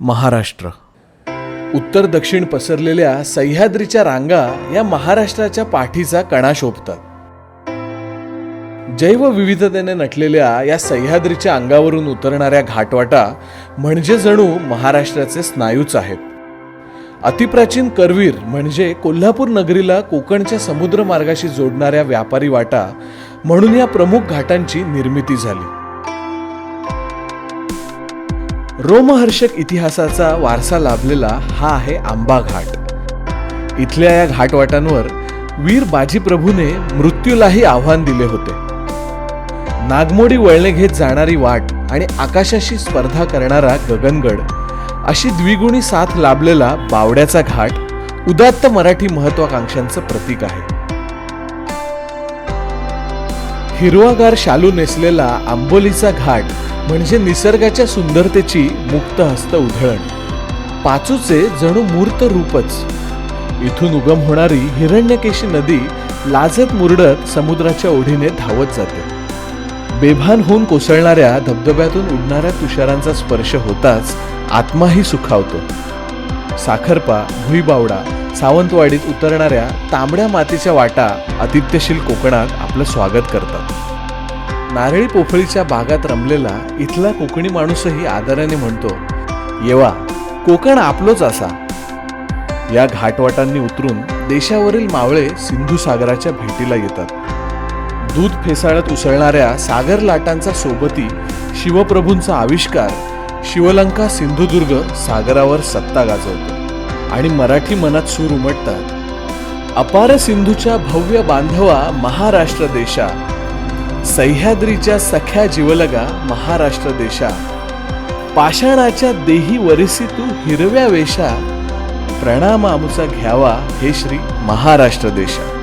महाराष्ट्र. उत्तर दक्षिण पसरलेल्या सह्याद्रीच्या रांगा या महाराष्ट्राच्या पाठीचा कणा शोभतात. जैवविविधतेने नटलेल्या या सह्याद्रीच्या अंगावरून उतरणाऱ्या घाटवाटा म्हणजे जणू महाराष्ट्राचे स्नायूच आहेत. अतिप्राचीन करवीर म्हणजे कोल्हापूर नगरीला कोकणच्या समुद्र मार्गाशी जोडणाऱ्या व्यापारी वाटा म्हणून या प्रमुख घाटांची निर्मिती झाली. रोमहर्षक इतिहासाचा वारसा लाभलेला हा आहे आंबा घाट इथल्या या घाटवाटांवर वीर बाजीप्रभूने मृत्यूलाही आव्हान दिले होते. नागमोडी वळणे घेत जाणारी वाट आणि आकाशाशी स्पर्धा करणारा गगनगड अशी द्विगुणी साथ लाभलेला बावड्याचा घाट उदात्त मराठी महत्वाकांक्षांचं प्रतीक आहे. हिरवागार शालू नेसलेला आंबोलीचा घाट म्हणजे निसर्गाच्या सुंदरतेची मुक्त हस्त उधळण. पाचूचे जणू मूर्त रूपच. इथून उगम होणारी हिरण्यकेशी नदी लाजत मुरडत समुद्राच्या ओढीने धावत जाते. बेभान होऊन कोसळणाऱ्या धबधब्यातून उडणाऱ्या तुषारांचा स्पर्श होताच आत्माही सुखावतो. साखरपा भुईबावडा सावंतवाडीत उतरणाऱ्या तांबड्या मातीच्या वाटा आतिथ्यशील कोकणात आपलं स्वागत करतात. नारळी पोफळीच्या बागात रमलेला इथला कोकणी माणूसही आदराने म्हणतो येवा कोकण आपलोच असा. या घाटवाटांनी उतरून देशावरील मावळे सिंधू सागराच्या भेटीला येतात. दूध फेसाळत उसळणाऱ्या सागर लाटांचा सोबती शिवप्रभूंचा आविष्कार शिवलंका सिंधुदुर्ग सागरावर सत्ता गाजवतो आणि मराठी मनात सूर उमटतात. अपार सिंधूच्या भव्य बांधवा महाराष्ट्र देशा सह्याद्रीच्या सख्या जीवलगा महाराष्ट्र देशा पाषाणाच्या देही वरिसी तू हिरव्या वेशा प्रणाम आमचा घ्यावा हे श्री महाराष्ट्र देशा.